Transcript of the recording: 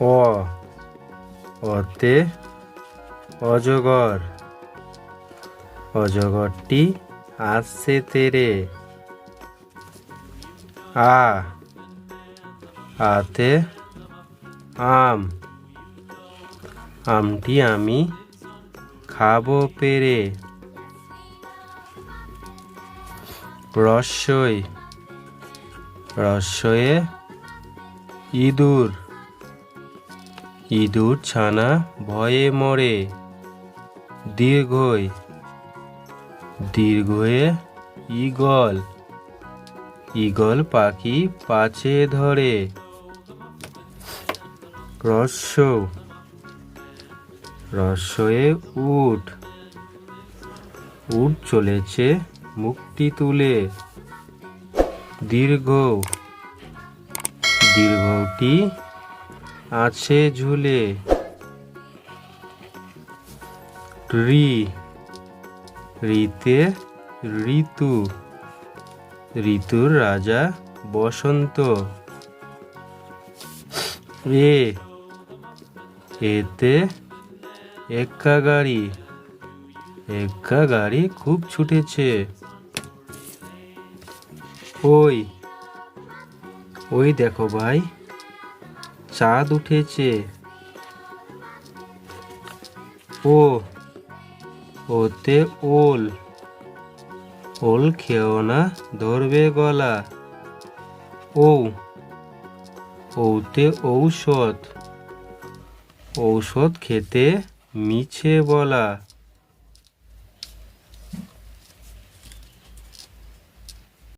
অ অতে অজগর। অজগরটি আসছে তেরে। আ, আতে আম। আমটি আমি খাব পেরে। রস্যই রস্যয়ে ইঁদুর। ইঁদুর ছানা ভয়ে মরে। দীর্ঘই, দীর্ঘয়ে ঈগল। ঈগল পাখি পাছে ধরে। রস্য রস্যয়ে উট। উট চলেছে মুক্তি তুলে। দীর্ঘ, দীর্ঘটি আছে ঝুলে। রি। রিতে ঋতু। ঋতুর রাজা বসন্ত। এ। এতে এক্কা গাড়ি এক্কা গাড়ি খুব ছুটেছে। ওই। ওই দেখো ভাই। চাঁদ উঠেছে। ও, ওতে ওল। ওল খেও না, ধরবে গলা। ও, ওতে ঔষধ। ঔষধ খেতে মিছে বলা।